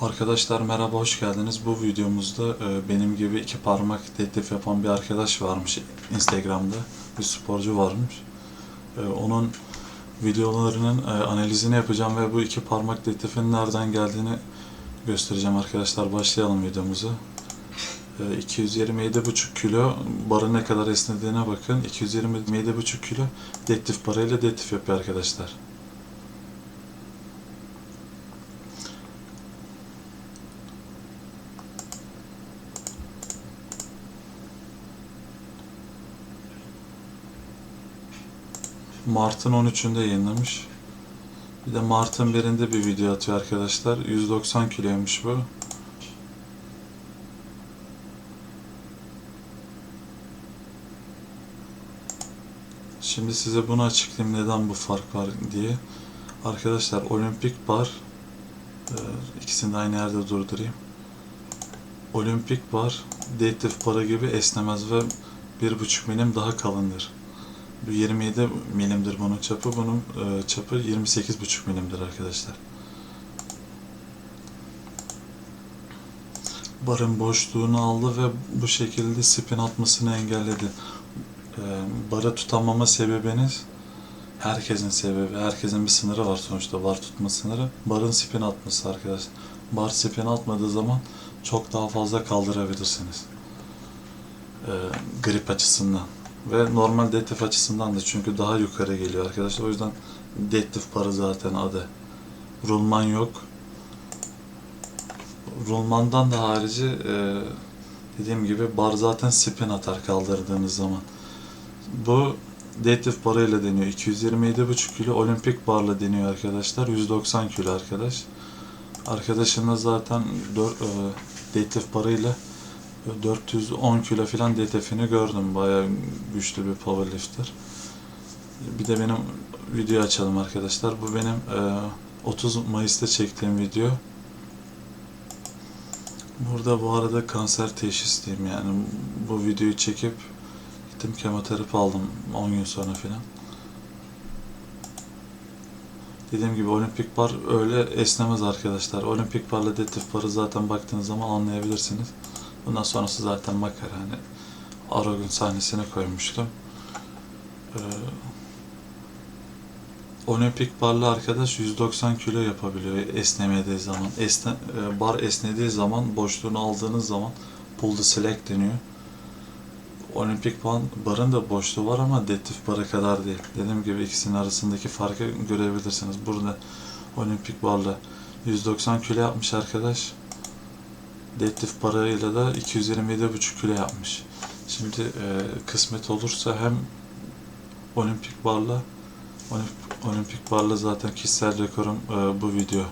Arkadaşlar merhaba hoş geldiniz. Bu videomuzda e, benim gibi iki parmak deadlift yapan bir arkadaş varmış Instagram'da. Bir sporcu varmış. E, onun videolarının e, analizini yapacağım ve bu iki parmak deadlift'in nereden geldiğini göstereceğim arkadaşlar. Başlayalım videomuza. E, 227,5 kilo barı ne kadar esnediğine bakın. 227,5 kilo deadlift barıyla deadlift yapıyor arkadaşlar. Mart'ın 13'ünde yayınlamış. Bir de Mart'ın birinde bir video atıyor arkadaşlar. 190 kiloymuş bu. Şimdi size bunu açıklayayım neden bu fark var diye. Arkadaşlar olimpik bar e, ikisini de aynı yerde durdurayım. Olimpik bar deadlift barı gibi esnemez ve 1.5 milim daha kalındır. Bu 27 milimdir bunun çapı. Bunun e, çapı 28,5 milimdir arkadaşlar. Barın boşluğunu aldı ve bu şekilde spin atmasını engelledi. E, barı tutamama sebebiniz herkesin sebebi, herkesin bir sınırı var sonuçta bar tutma sınırı. Barın spin atması arkadaşlar. Bar spin atmadığı zaman çok daha fazla kaldırabilirsiniz. E, grip açısından ve normal deadlift açısından da çünkü daha yukarı geliyor arkadaşlar. O yüzden deadlift barı zaten adı. Rulman yok. Rulmandan da harici e, dediğim gibi bar zaten spin atar kaldırdığınız zaman. Bu deadlift barıyla deniyor. 227,5 kilo olimpik barla deniyor arkadaşlar. 190 kilo arkadaş. Arkadaşınız zaten 4, e, deadlift barıyla 410 kilo falan DTF'ini gördüm. Bayağı güçlü bir powerlifter. Bir de benim video açalım arkadaşlar. Bu benim e, 30 Mayıs'ta çektiğim video. Burada bu arada kanser teşhisliyim yani. Bu videoyu çekip gittim kemoterapi aldım 10 gün sonra falan. Dediğim gibi olimpik bar öyle esnemez arkadaşlar. Olimpik barla deadlift barı zaten baktığınız zaman anlayabilirsiniz. Bundan sonrası zaten makara hani Aragün sahnesine koymuştum. Ee, olimpik barlı arkadaş 190 kilo yapabiliyor esnemediği zaman. Esne, e, bar esnediği zaman boşluğunu aldığınız zaman pull the slack deniyor. Olimpik bar, barın da boşluğu var ama deadlift barı kadar değil. Dediğim gibi ikisinin arasındaki farkı görebilirsiniz. Burada olimpik barla 190 kilo yapmış arkadaş deadlift parayla da 227,5 kilo yapmış. Şimdi e, kısmet olursa hem olimpik barla olimpik, barla zaten kişisel rekorum e, bu video.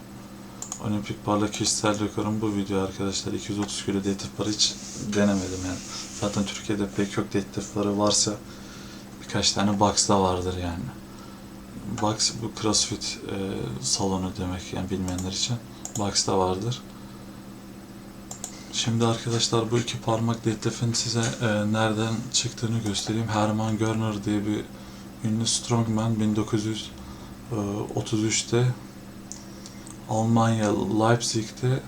Olimpik barla kişisel rekorum bu video arkadaşlar. 230 kilo deadlift barı hiç denemedim yani. Zaten Türkiye'de pek çok deadlift barı varsa birkaç tane box'da vardır yani. Box bu CrossFit e, salonu demek yani bilmeyenler için. Box'da vardır. Şimdi arkadaşlar bu iki parmak deadlift'in size e, nereden çıktığını göstereyim. Hermann Görner diye bir ünlü strongman 1933'te Almanya Leipzig'te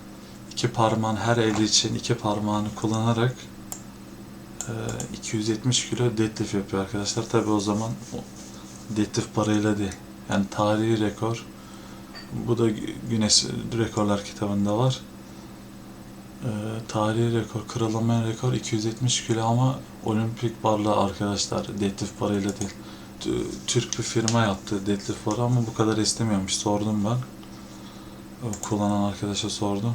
iki parmağın her eli için iki parmağını kullanarak e, 270 kilo deadlift yapıyor arkadaşlar. Tabi o zaman deadlift parayla değil. Yani tarihi rekor. Bu da Guinness Rekorlar kitabında var. Ee, tarihi rekor, kırılamayan rekor 270 kilo ama olimpik barla arkadaşlar deadlift barıyla değil. Türk bir firma yaptı deadlift barı ama bu kadar istemiyormuş. Sordum ben. Ee, Kullanan arkadaşa sordum.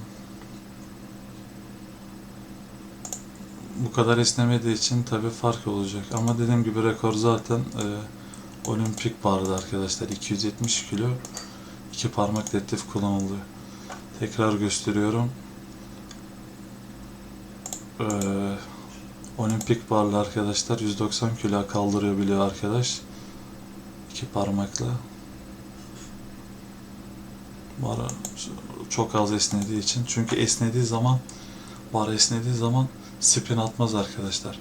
Bu kadar esnemediği için tabi fark olacak. Ama dediğim gibi rekor zaten e, olimpik bardı arkadaşlar. 270 kilo iki parmak deadlift kullanıldı. Tekrar gösteriyorum e, olimpik barlı arkadaşlar 190 kilo kaldırıyor biliyor arkadaş. iki parmakla. Bar çok az esnediği için. Çünkü esnediği zaman bar esnediği zaman spin atmaz arkadaşlar.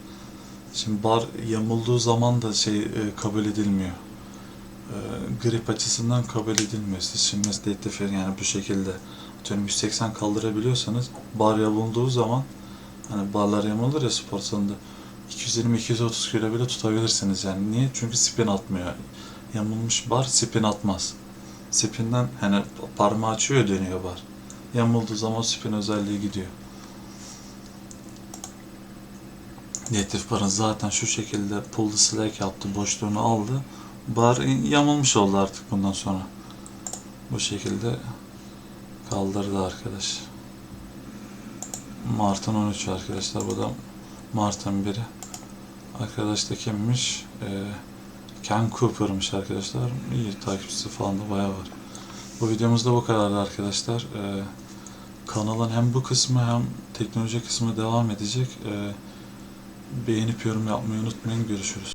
Şimdi bar yamulduğu zaman da şey e, kabul edilmiyor. E, grip açısından kabul edilmiyor. Siz şimdi deadlift yani bu şekilde atıyorum 180 kaldırabiliyorsanız bar yamulduğu zaman hani barlar yamulur ya spor salonunda 220-230 kilo bile tutabilirsiniz yani. Niye? Çünkü spin atmıyor. Yamulmuş bar spin atmaz. Spinden hani parmağı açıyor dönüyor bar. Yamulduğu zaman spin özelliği gidiyor. Native barın zaten şu şekilde pull slack yaptı, boşluğunu aldı. Bar yamulmuş oldu artık bundan sonra. Bu şekilde kaldırdı arkadaş. Mart'ın 13 arkadaşlar. Bu da Mart'ın biri. Arkadaş da kimmiş? Ee, Ken Cooper'mış arkadaşlar. İyi takipçisi falan da bayağı var. Bu videomuzda bu kadardı arkadaşlar. Ee, kanalın hem bu kısmı hem teknoloji kısmı devam edecek. Ee, beğenip yorum yapmayı unutmayın. Görüşürüz.